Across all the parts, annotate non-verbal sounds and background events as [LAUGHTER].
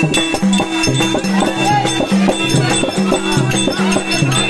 Thank you.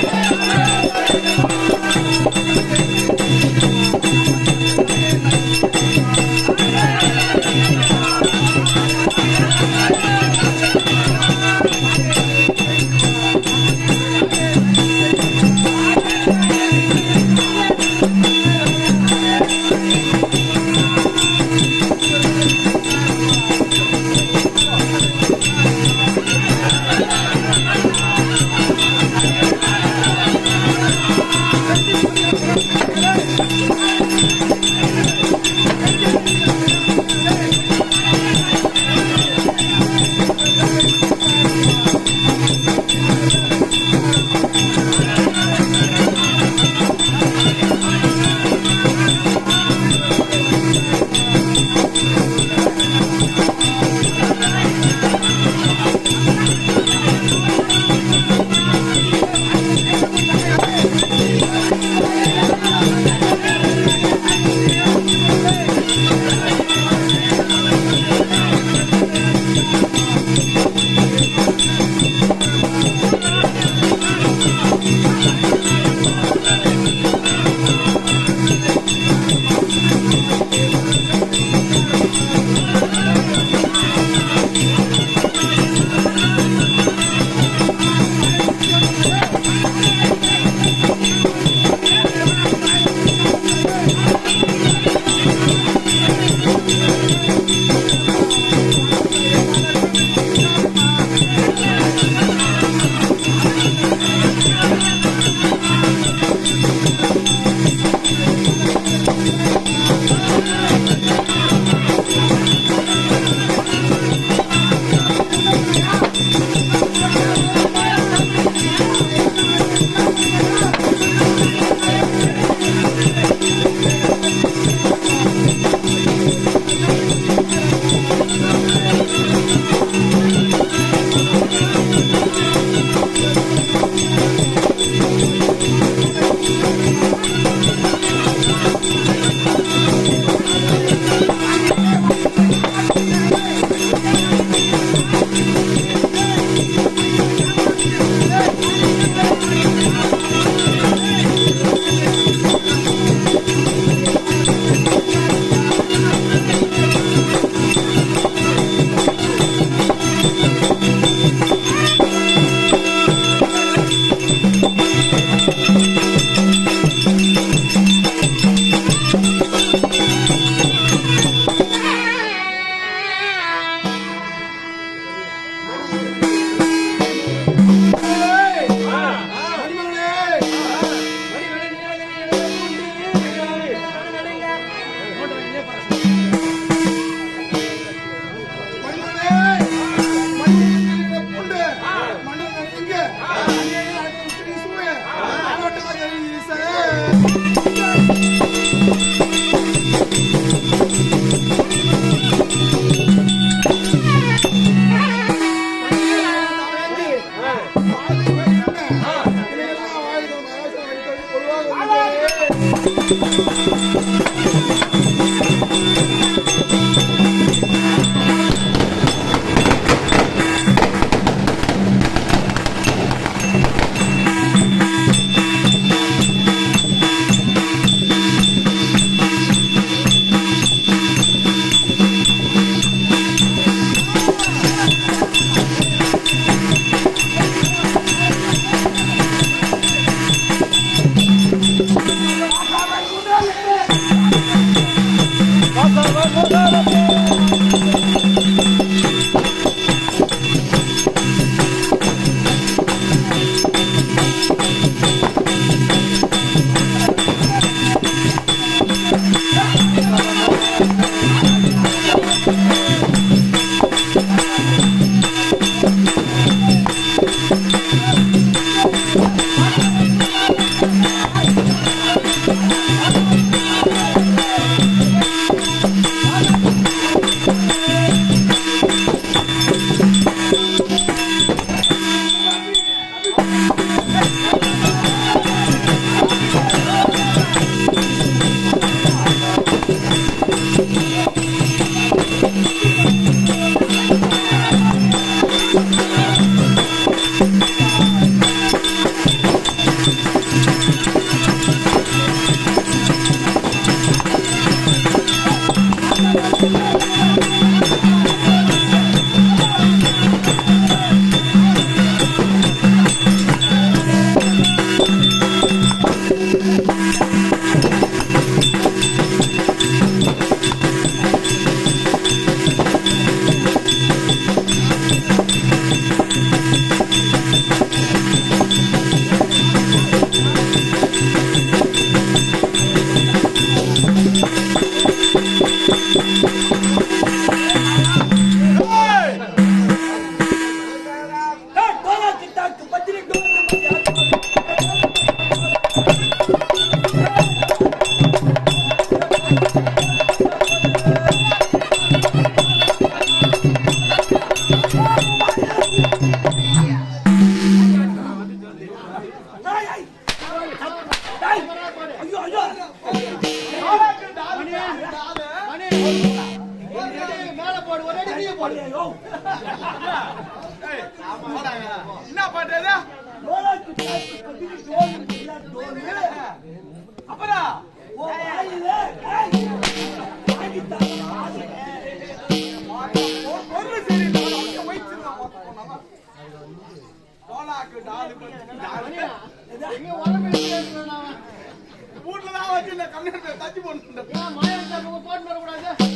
வீட்டுல தான் வச்சு இந்த கம்ப்யூட்டர் தச்சு போட்டு வரக்கூடாது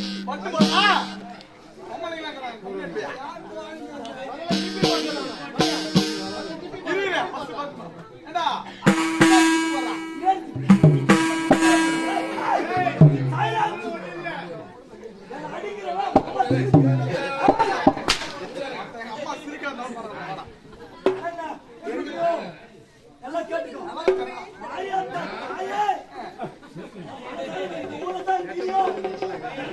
Thank you.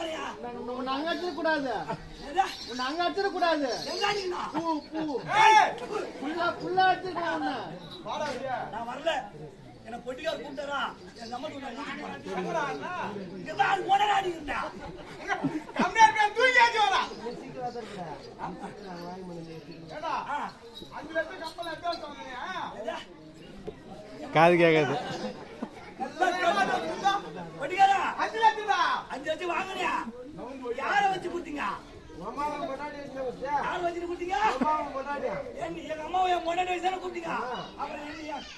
போறியா? உன்னை அங்க வச்சிட கூடாது எதா? உன்னை அங்க வச்சிட கூடாது எங்க அடிக்கணும்? பூ பூ. புல்லா புல்லா வச்சிருக்கேன் உன்னை. நான் வரல. என்ன பொட்டிக்கார் கூப்பிட்டாரா என் அண்ணா? இங்கதான் உடனே அடிக்கிறேன். கம்மியார் பேர் தூக்கியாச்சு வரா ஏண்டா ஆ, அஞ்சு லட்சம் கப்பல் எடுத்து சொன்னீங்க எதா? காது கேட்காது பொட்டிக்காரா, அஞ்சு லட்சம் தான் அஞ்சு லட்சம் வாங்குறியா? யாரை வச்சு கொடுத்தீங்க? யாரை வச்சுட்டு கொடுத்தீங்க? எங்க- அம்மாவை என் முன்னாடி வச்சு தானே கூப்பிட்டீங்க? அப்புறம்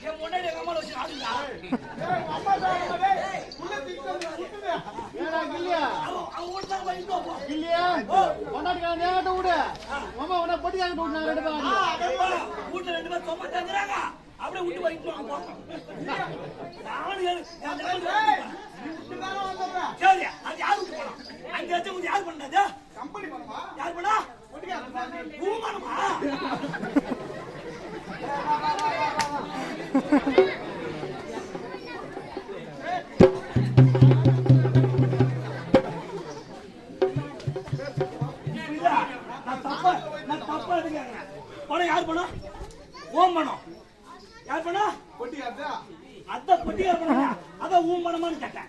என் முன்னாடி எங்க அம்மாவை வச்சு போ. கில்லியா? கொண்டாடிக்கான நேரத்தை விடு. மாமா உன்னை பொட்டிக்காக விட்டு ரெண்டு பேரும். வீட்டுல ரெண்டு பேரும் சும்மா தங்குறாங்க. அப்படியே விட்டு போ. நானும் ஏழு- என் ஜனங்க சரி, அது யார் விட்டு போனோம்? லட்சம் கொடுத்து யார் பண்ணது? கம்பெனி பண்ணுமா யார் பண்ணா? பணம் யார் பணம்? ஓம் பணம். யார் பணம்? கொட்டிக்காதா அதான் பொட்டியார் பணம். அதான் ஊம் பணமான்னு கேட்டேன்.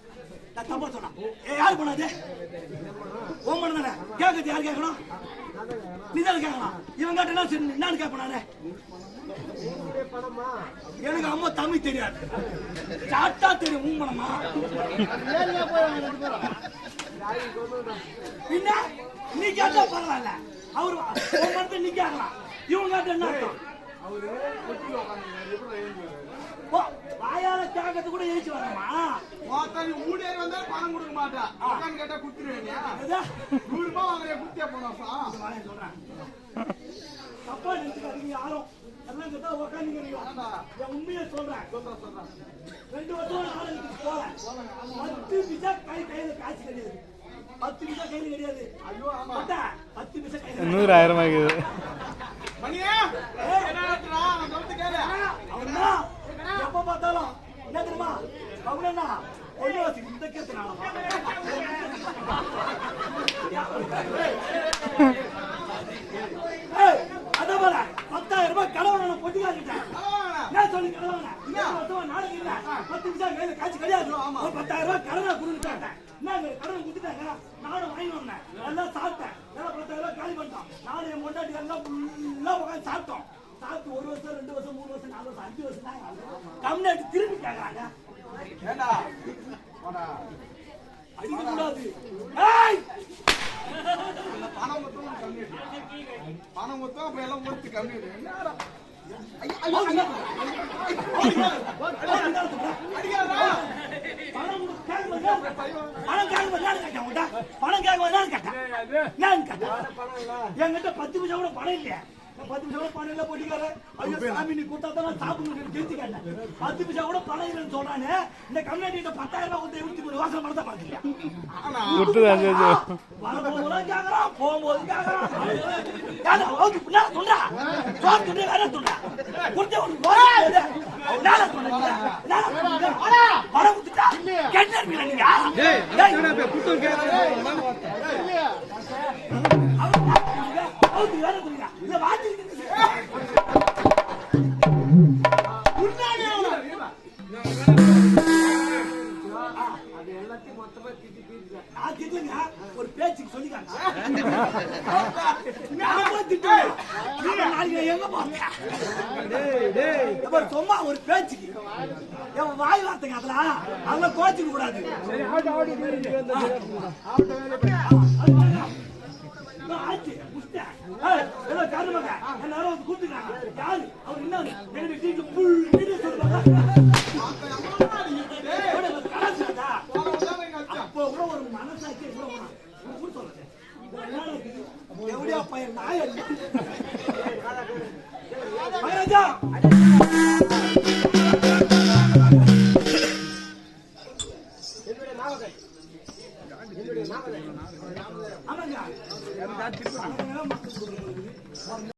நான் தப்பா சொன்னா ஏ யார் பண்ணாது உன் பண்ண தானே? கேட்கறது யார் கேட்கணும்? நீ தானே கேட்கணும். இவன் கேட்ட என்ன சரி என்னன்னு கேட்பேன் எனக்கு அம்மா தமிழ் தெரியாது. சாட்டா தெரியும் உன் பண்ணமா? பின்ன நீ கேட்டா பரவாயில்ல. அவரு உன் நீ கேட்கலாம். இவன் கேட்ட என்ன அர்த்தம்? வாயால கேட்கறது கூட எழுச்சி வரமா மொத்தம் ஊழியர் வந்தா பணம் கொடுக்க மாட்டா. உட்காந்து கேட்டா குத்துருவேனியா இதா நூறு ரூபாய் வாங்குறிய குத்தியா வாயை சொல்றேன். தப்பா நினைச்சுக்காதீங்க யாரும். எல்லாம் கேட்டா உக்காந்துக்கிறீங்க. என் உண்மையை சொல்றேன். ரெண்டு வருஷம் போறேன் பத்து பிசா கை கையில காசு கிடையாது. பத்து பிசா கையில கிடையாது. ஐயோ ஆமா. பத்து பிசா கையில நூறு ஆயிரம் ஆகுது. ஒண்ணு வச்சு இந்த கேத்துனாலமா போல பத்தாயிரம் ரூபாய் கடவுளை நான் பொட்டிக்காக்கிட்டேன். என்ன சொல்லி கடவுளை? நாளைக்கு இல்ல. பத்து நிமிஷம் கையில காய்ச்சி கிடையாது. ஒரு பத்தாயிரம் ரூபாய் கடனை கொடுத்துட்டாங்க என்ன கடன் கொடுத்துட்டாங்க? நானும் வாங்கி வந்தேன். எல்லாம் சாப்பிட்டேன். எல்லாம் பத்தாயிரம் ரூபாய் காலி பண்ணிட்டோம். நானும் என் முன்னாடி எல்லாம் ஃபுல்லா உட்காந்து சாப்பிட்டோம். சாப்பிட்டு ஒரு வருஷம் ரெண்டு வருஷம் மூணு வருஷம் நாலு வருஷம் அஞ்சு வருஷம் தான் கம்யூனிட்டி திரும்பி கேட்கறாங்க [LAUGHS] பணம் மொத்தம் கம்மி பணம் மொத்தம் அப்புறம் எல்லாம் ஒருத்து கம்மி என்னடா? பணம் கேட்க கேட்டேன். என்கிட்ட பத்து பைசா கூட பணம் இல்லையே. பத்து பைசா கூட பணம் இல்ல போட்டிக்கார. ஐயோ சாமி நீ கொடுத்தா தான் நான் சாப்பிடணும்னு கெஞ்சி கேட்டேன். பத்து பைசா கூட பணம் இல்லைன்னு சொல்றானே. இந்த பத்தாயிரம் ரூபாய் கொடுத்து இருபத்தி மூணு வாசல் பணத்தை கேட்கறான், போகும்போது கேட்கறான். சொல்றா. சோறு வேற சொல்றா. கொடுத்து உனக்கு? பணம் கொடுத்துட்டா? நீங்க? சும்மா ஒரு பேச்சுக்கு. என் வாய் வார்த்தைங்க அதெல்லாம் அதெல்லாம் கோச்சிக்க கூடாது. ஆச்சு, கூப்பிட்டுருக்காங்க. யாரு? அவர் என்ன?